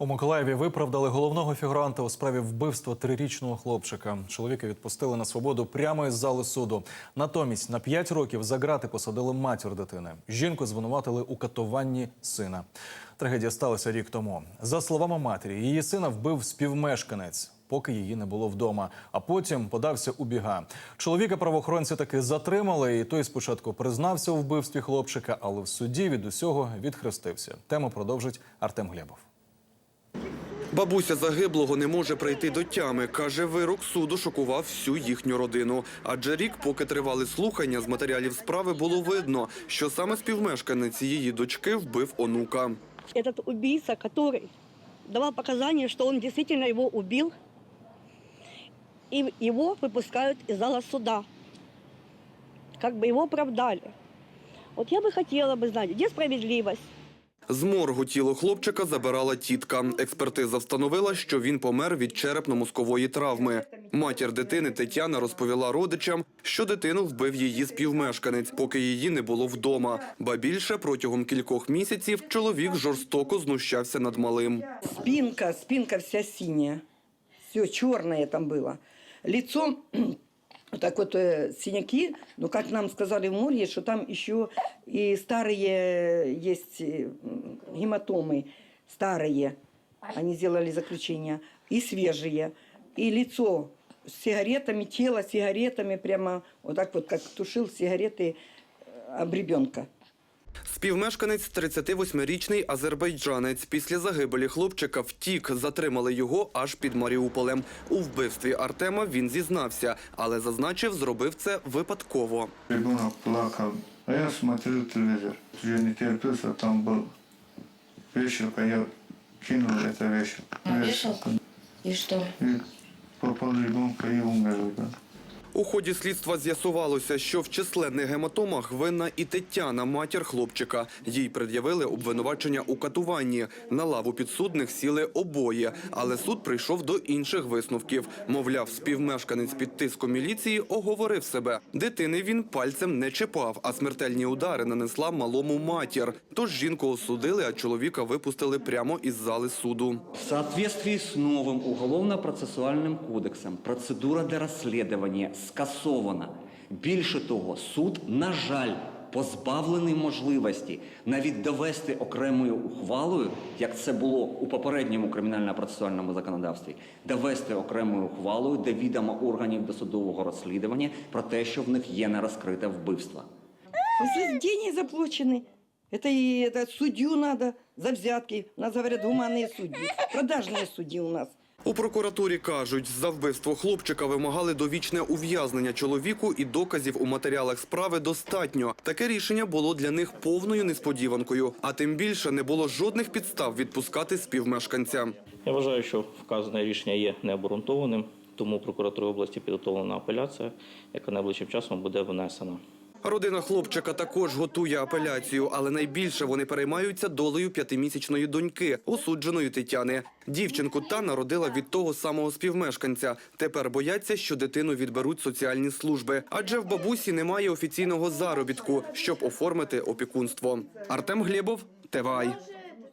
У Миколаєві виправдали головного фігуранта у справі вбивства трирічного хлопчика. Чоловіка відпустили на свободу прямо із зали суду. Натомість на 5 років за грати посадили матір дитини. Жінку звинуватили у катуванні сина. Трагедія сталася рік тому. За словами матері, її сина вбив співмешканець. Поки її не було вдома, а потім подався у біга. Чоловіка правоохоронці таки затримали, і той спочатку признався у вбивстві хлопчика, але в суді від усього відхрестився. Тему продовжить Артем Глебов. Бабуся загиблого не може прийти до тями. Каже, вирок суду шокував всю їхню родину. Адже рік, поки тривали слухання, з матеріалів справи було видно, що саме співмешканець її дочки вбив онука. Этот убийца, который давал показания, что он действительно его убил, и его выпускают из зала суда. Как бы его оправдали. Вот я бы хотела бы знать, где справедливость? З моргу тіло хлопчика забирала тітка. Експертиза встановила, що він помер від черепно-мозкової травми. Матір дитини Тетяна розповіла родичам, що дитину вбив її співмешканець, поки її не було вдома. Ба більше протягом кількох місяців чоловік жорстоко знущався над малим. Спинка, спинка вся синяя. Все черное там было. Лицо, вот так вот э, синяки, но как нам сказали в море, что там еще и старые есть э, м, гематомы, старые. Они сделали заключение. И свежие. И лицо с сигаретами, тело с сигаретами, прямо вот так вот, как тушил сигареты э, об ребенка. Співмешканець 38-річний азербайджанець. Після загибелі хлопчика втік. Затримали його аж під Маріуполем. У вбивстві Артема він зізнався, але зазначив, зробив це випадково. Ребенок плакал, а я смотрел телевизор. Я не терпелся, там был вешалка, я кинул это вешалку. А, вешалку? И что? И попал ребенка и умер ребенок. У ході слідства з'ясувалося, що в численних гематомах винна і Тетяна, матір хлопчика. Їй пред'явили обвинувачення у катуванні. На лаву підсудних сіли обоє, але суд прийшов до інших висновків. Мовляв, співмешканець під тиском міліції оговорив себе. Дитини він пальцем не чіпав, а смертельні удари нанесла малому матір. Тож жінку осудили, а чоловіка випустили прямо із зали суду. В соответствии с новым уголовно-процессуальным кодексом процедура для розслідування скасована. Більше того, суд, на жаль, позбавлений можливості навіть довести окремою ухвалою, як це було у попередньому кримінально-процесуальному законодавстві, довести окремою ухвалою до відома органів досудового розслідування про те, що в них є нерозкрите вбивство. Здесь деньги заплачены. Это и это судью надо за взятки. У нас говорят гуманные судьи. Продажные судьи у нас. У прокуратурі кажуть, за вбивство хлопчика вимагали довічне ув'язнення чоловіку і доказів у матеріалах справи достатньо. Таке рішення було для них повною несподіванкою, а тим більше не було жодних підстав відпускати співмешканця. Я вважаю, що вказане рішення є необґрунтованим, тому прокуратура області підготовлена апеляція, яка найближчим часом буде внесена. Родина хлопчика також готує апеляцію, але найбільше вони переймаються долею п'ятимісячної доньки, осудженої Тетяни. Дівчинку та народила від того самого співмешканця. Тепер бояться, що дитину відберуть соціальні служби, адже в бабусі немає офіційного заробітку, щоб оформити опікунство. Артем Глєбов, ТВАЙ.